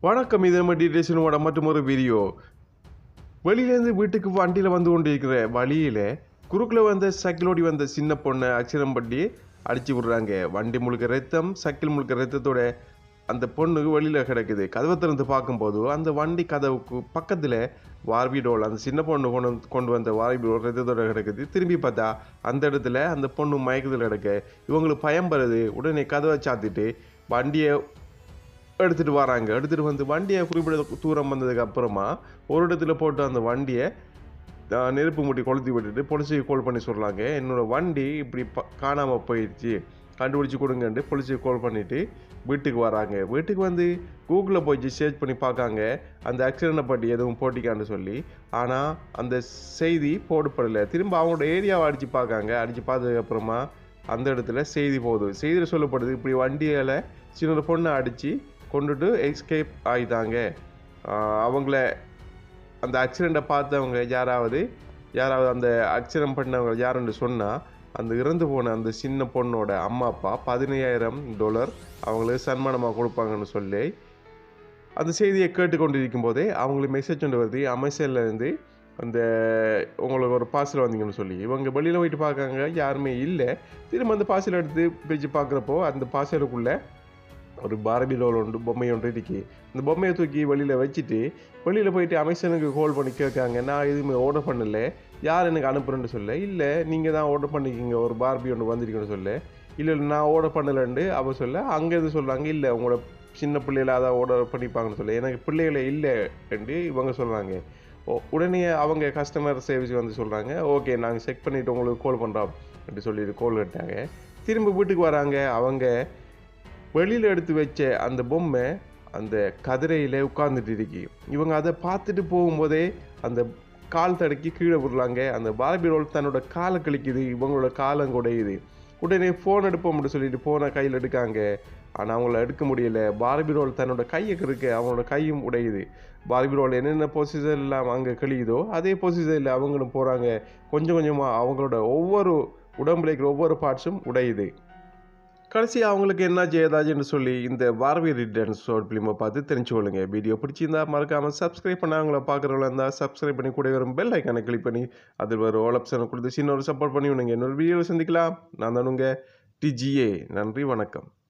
வணக்கம் இது நம்ம டீட்டெயில்ஸோட மற்றும் ஒரு வீடியோ வெளியிலேருந்து வீட்டுக்கு வண்டியில் வந்து கொண்டு இருக்கிற வழியில் குறுக்கில் வந்த சைக்கிளோடி வந்த சின்ன பொண்ணை அக்ஷரம் பண்ணி அடித்து விடுறாங்க. வண்டி முழுக்க ரத்தம் சைக்கிள் முழுக்க ரத்தத்தோட அந்த பொண்ணுக்கு வெளியில் கிடக்குது. கதவை திறந்து பார்க்கும்போது அந்த வண்டி கதவுக்கு பக்கத்தில் வார்பி டோல் அந்த சின்ன பொண்ணு கொண்டு வந்து- கொண்டு வந்த வார்பி டோல் ரத்தத்தோட கிடக்குது. திரும்பி பார்த்தா அந்த இடத்துல அந்த பொண்ணு மயக்கத்தில் கிடக்க. இவங்களுக்கு பயம் வருது உடனே கதவை சாத்திட்டு வண்டியை எடுத்துகிட்டு வராங்க. எடுத்துகிட்டு வந்து வண்டியை குறிப்பிட்ட தூரம் வந்ததுக்கு அப்புறமா ஒரு இடத்துல போட்டு அந்த வண்டியை நெருப்பு மூட்டி கொளுத்தி விட்டுட்டு போலீஸுக்கு கால் பண்ணி சொல்கிறாங்க என்னோடய வண்டி இப்படி ப காணாமல் போயிடுச்சு கண்டுபிடிச்சி கொடுங்கன்ட்டு போலீஸுக்கு கால் பண்ணிவிட்டு வீட்டுக்கு வராங்க. வீட்டுக்கு வந்து கூகுளில் போய் சர்ச் பண்ணி பார்க்காங்க. அந்த ஆக்சிடெண்ட்டை பற்றி எதுவும் போட்டிக்கான்னு சொல்லி. ஆனால் அந்த செய்தி போடப்படலை. திரும்ப அவங்களோட ஏரியாவை அடித்து பார்க்காங்க. அடித்து பார்த்ததுக்கப்புறமா அந்த இடத்துல செய்தி போகுது. செய்தியில் சொல்லப்படுது இப்படி வண்டியால் சின்ன பொண்ணை அடித்து கொண்டுட்டு எஸ்கேப் ஆகிட்டாங்க அவங்கள அந்த ஆக்சிடெண்ட்டை பார்த்தவங்க யாராவது யாராவது அந்த ஆக்சிடெண்ட் பண்ணவங்க யாருன்னு சொன்னால் அந்த இறந்து போன அந்த சின்ன பொண்ணோட அம்மா அப்பா பதினையாயிரம் டாலர் அவங்களுக்கு சன்மானமாக கொடுப்பாங்கன்னு சொல்லி அந்த செய்தியை கேட்டுக்கொண்டிருக்கும் போதே அவங்களுக்கு மெசேஜ் கொண்டு வருது அமைச்சர்லேருந்து இருந்து அந்த உங்களுக்கு ஒரு பார்சல் வந்தீங்கன்னு சொல்லி. இவங்க வெளியில் போயிட்டு பார்க்காங்க யாருமே இல்லை. திரும்ப அந்த பார்சல் எடுத்து பிரித்து பார்க்குறப்போ அந்த பார்சலுக்குள்ளே ஒரு பாரபி ரோல் ஒன்று பொம்மை ஒன்று இருக்கு. இந்த பொம்மையை தூக்கி வெளியில் வச்சுட்டு வெளியில் போயிட்டு அமைச்சனுக்கு கால் பண்ணி கேட்காங்க நான் எதுவுமே ஆர்டர் பண்ணல. யார் எனக்கு அனுப்புறேன்னு சொல்ல இல்லை நீங்கள் தான் ஆர்டர் பண்ணிக்கிங்க. ஒரு பார்பி ஒன்று வந்திருக்குன்னு சொல்ல இல்லை இல்லை நான் ஆர்டர் பண்ணலன்ட்டு அவர் சொல்ல அங்கே சொல்கிறாங்க இல்லை உங்களோட சின்ன பிள்ளைகளை அதான் ஆர்டர் பண்ணிப்பாங்கன்னு சொல்ல எனக்கு பிள்ளைகளை இல்லை என்று இவங்க சொல்கிறாங்க உடனே அவங்க கஸ்டமர் சர்வீஸ் வந்து சொல்கிறாங்க ஓகே நாங்கள் செக் பண்ணிவிட்டு உங்களுக்கு கால் பண்ணுறோம் அப்படி சொல்லிட்டு கால் கட்டாங்க. திரும்ப வீட்டுக்கு வராங்க. அவங்க வெளியில் எடுத்து வச்ச அந்த பொம்மை அந்த கதிரையில் உட்கார்ந்துட்டு இருக்கு. இவங்க அதை பார்த்துட்டு போகும்போதே அந்த கால் தடுக்கி கீழே விடுறாங்க. அந்த பார்பி ரோல் தன்னோட காலை கழிக்குது இவங்களோட காலம் குடையுது உடனே ஃபோன் எடுப்போம் அப்படின்னு சொல்லிட்டு ஃபோனை கையில் எடுக்காங்க. ஆனால் அவங்கள எடுக்க முடியல. பார்பி ரோல் தன்னோட கையை கிருக்க அவங்களோட கையும் உடையுது. பார்பி ரோல் என்னென்ன பொசிஷன் அங்கே கழியுதோ அதே பொசிஷனில் அவங்களும் போகிறாங்க கொஞ்சம் கொஞ்சமாக அவங்களோட ஒவ்வொரு உடம்புல இருக்கிற ஒவ்வொரு பார்ட்ஸும் உடையுது. கடைசி அவங்களுக்கு என்ன ஏதாச்சுன்னு சொல்லி இந்த பார்வி ரிட்டர்ன்ஸ் ஷார்ட் ஃபிலிமை பார்த்து தெரிஞ்சுக்கொள்ளுங்க வீடியோ பிடிச்சிருந்தா மறக்காமல் சப்ஸ்கிரைப் பண்ண அவங்கள பார்க்குறவங்களா இருந்தால் சப்ஸ்கிரைப் பண்ணி கூட வரும் பெல் ஐக்கானை கிளிக் பண்ணி அதில் ஒரு ஆல் ஆப்ஷனை கொடுத்து சின்ன ஒரு சப்போர்ட் பண்ணி விடுங்க. இன்னொரு வீடியோவில் சந்திக்கலாம். நான் தானுங்க டிஜிஏ நன்றி வணக்கம்.